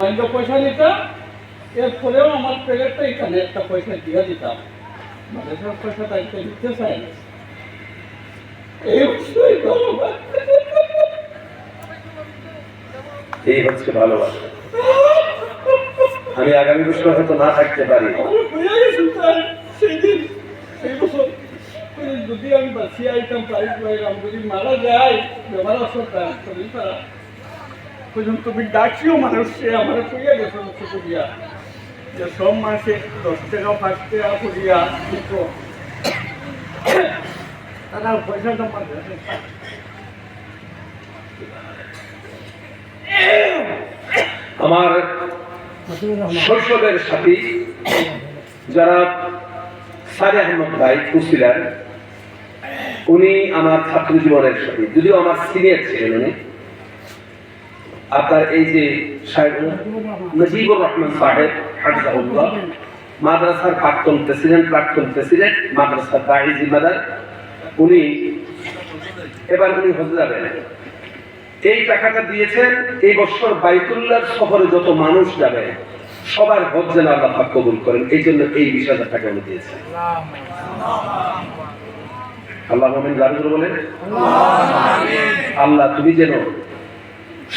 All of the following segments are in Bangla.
পয়সা পয়সা নিতাম এরপরেও আমার প্লেটটা এখানে একটা পয়সা দিয়ে দিতাম। মাদ্রাসার পয়সা দায়িত্ব দিতে চাই না। এই বিষয় এই হচ্ছে ভালোবাসা। আমি আগামী বছর হয়তো না থাকতে পারি। সেই বছর। যদি আমি বাঁচিয়ে আইতাম প্রাইজ পাইলাম যদি মারা যায় শরীর খারাপ পর্যন্ত তুমি ডাকিও মানুষকে আমার গেছে দিয়া যে সব মাসে দশ টাকা পাঁচ টাকা করিয়া দিত তারা পয়সাটা মাদ্রাসে আমার শৈশবের সাথী যারা সারে আহমদ ভাই কুশিলার উনি আমার ছাত্র জীবনের সাথী, যদিও আমার সিনিয়র ছিলেন উনি। আপনার এই যে নজিবুর রহমান সাহেব হাফিজাহুল্লাহ মাদ্রাসার প্রাক্তন প্রেসিডেন্ট প্রাক্তন প্রেসিডেন্ট মাদ্রাসার দায়ী জিম্মাদার উনি এবার উনি হতে যাবেন এই টাকাটা দিয়েছেন এই বছর বাইতুল্লাহ শহরে যত মানুষ যাবে সবার হজ যেন আল্লাহ পাক কবুল করেন এই জন্য এই বিশ হাজার টাকা উনি দিয়েছেন। আল্লাহ মোমিন জানুর বলেন? আল্লাহ তুমি যেন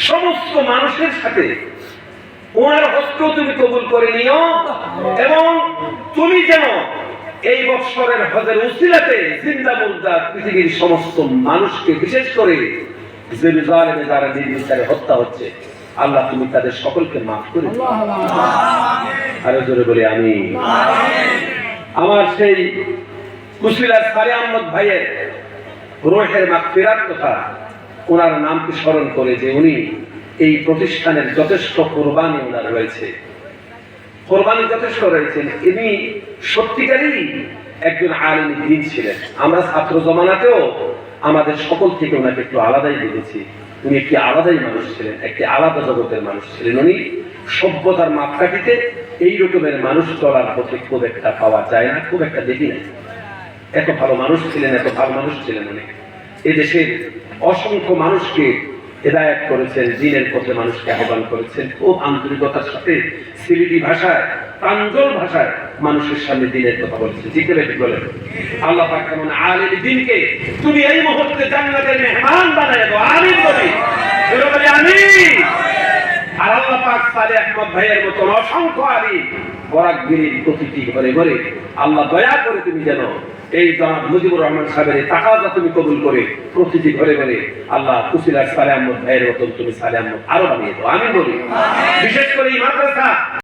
সমস্ত মানুষের সাথে ওনার হস্ত তুমি কবুল করে নিও এবং তুমি যেন এই বৎসরের হজের উসিলাতে জিন্দা মুর্দা পৃথিবীর সমস্ত মানুষকে বিশেষ করে যারা নির্বিচারে হত্যা হচ্ছে আল্লাহ তুমি তাদের সকলকে মাফ করে আরও জোরে বলি আমি আমার সেই কুশিলার সারে আহমদ ভাইয়ের রোহের মাগফিরাত কথা ওনার নামকে স্মরণ করে যে উনি এই প্রতিষ্ঠানের যথেষ্ট কোরবানি ওনার রয়েছে। কোরবানি যথেষ্ট রয়েছেন। ইনি সত্যিকারই একজন আলিম দিন ছিলেন। আমরা ছাত্র জমানাতেও আমাদের সকল থেকে ওনাকে একটু আলাদাই দেখেছি। উনি একটি আলাদাই মানুষ ছিলেন, একটি আলাদা জগতের মানুষ ছিলেন। উনি সভ্যতার মাপকাঠিতে এই রকমের মানুষ চলার পথে খুব একটা পাওয়া যায় না, খুব একটা দেখি না। এত ভালো মানুষ ছিলেন, এত ভালো মানুষ ছিলেন উনি। এদেশের অসংখ্য মানুষকে হেদায়ত করেছেন দিনের পথে মানুষকে আহ্বান করেছেন। খুব আন্তরিকতার সাথে সিলেটি ভাষায়, প্রাঞ্জল ভাষায় মানুষের সামনে দিনের কথা বলেছেন। জিতে বেটি বলেন? আল্লাহ পাক কেমন আলিম দিনকে তুমি এই মুহূর্তে জান্নাতের মেহমান বানায় দাও। আমিন বলি। বলে, আমিন। আর আল্লাহ পাক সালে আহমদ ভাইয়ের মতন অসংখ্য আলী বরাকগিরির প্রতিটি ঘরে ঘরে আল্লাহ দয়া করে তুমি যেন এই জনাব মুজিবুর রহমান সাহেবের টাকাটা তুমি কবুল করে প্রতিটি ঘরে ঘরে আল্লাহ খুশিরা সালে আহমদ ভাইয়ের মতন তুমি সালে আহমদ আরও বানিয়ে দাও। আমি বলি। বিশেষ করে এই মাদ্রাসা